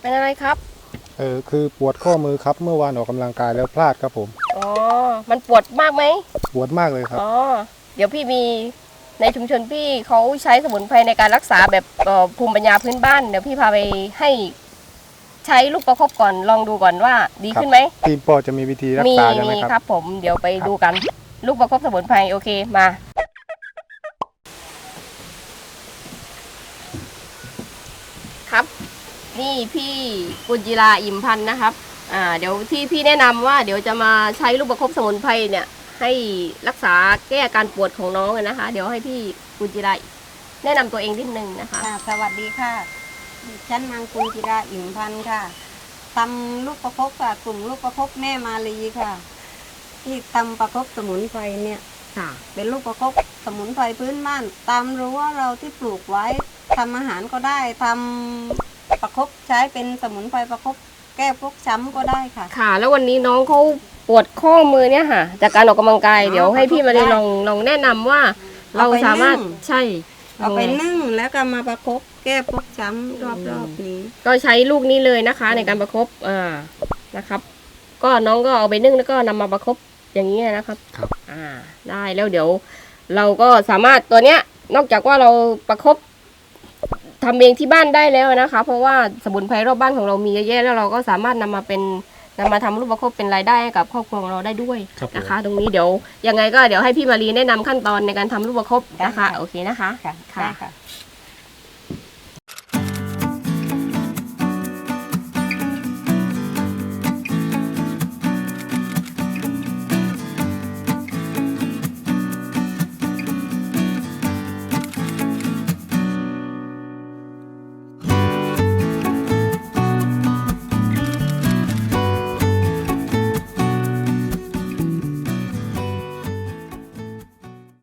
เป็นอะไรครับ เออคือปวดข้อมือครับ เมื่อวานออกกำลังกายแล้วพลาดครับผม อ๋อ มันปวดมากไหม ปวดมากเลยครับ อ๋อ เดี๋ยวพี่มีในชุมชนพี่เขาใช้สมุนไพรในการรักษาแบบเอ่อภูมิปัญญาพื้นบ้าน เดี๋ยวพี่พาไปให้ ใช้ลูกประคบก่อนลองดูก่อนว่า ดีขึ้นไหม ทีมปอจะมีวิธีรักมีษาใช่ไหมมีครับ ครับผมเดี๋ยวไปครับดูกัน ลูกประคบสมุนไพรโอเคมา ครับ นี่พี่กุญจิราอิ่มพันธ์นะครับอ่าเดี๋ยวที่พี่แนะนำว่าเดี๋ยวจะมาใช้ลูกประคบสมุนไพรเนี่ย ให้รักษาแก้อาการปวดของน้องนะคะ เดี๋ยวให้พี่กุญจิราแนะนำตัวเองนิดนึงนะคะค่ะสวัสดีค่ะดิฉันนางกุลจิราอิ่มพันธ์ค่ะทำลูกประคบค่ะกลุ่มลูกประคบแม่มาลีค่ะ ที่ทำประคบสมุนไพรเนี่ยเป็นลูกประคบสมุนไพรพื้นบ้าน ตามรั้วเราที่ปลูกไว้ทำอาหารก็ได้ทำ ประคบใช้เป็นสมุนไพรประคบแก้พวกช้ำก็ได้ค่ะ ค่ะ แล้ววันนี้น้องเขาปวดข้อมือเนี่ยค่ะ จากการออกกำลังกายอ๋อเดี๋ยวให้พี่มาเลยได้ลองลองแนะนำว่า เราเอาไปสามารถนึ่งใช่เอาไปยังไงนึ่งแล้วก็มาประคบแก้พวกช้ำรอบๆนี้ ก็ใช้ลูกนี้เลยนะคะ ในการประคบอ่านะครับ ก็น้องก็เอาไปนึ่งแล้วก็นำมาประคบอย่างนี้นะครับครับ อ่า ได้แล้วเดี๋ยว เราก็สามารถตัวเนี้ยนอกจากว่าเราประคบ ทำเองที่บ้านได้แล้วนะคะ เพราะว่าสมุนไพรรอบบ้านของเรามีเยอะแยะแล้วเราก็สามารถนำมาเป็นนำมาทำรูปประคบเป็นรายได้ให้กับครอบครัวของเราได้ด้วยครับผมนะคะ ตรงนี้เดี๋ยวยังไงก็เดี๋ยวให้พี่มารีแนะนำขั้นตอนในการทำรูปประคบนะคะได้ค่ะโอเคนะคะค่ะค่ะได้ค่ะ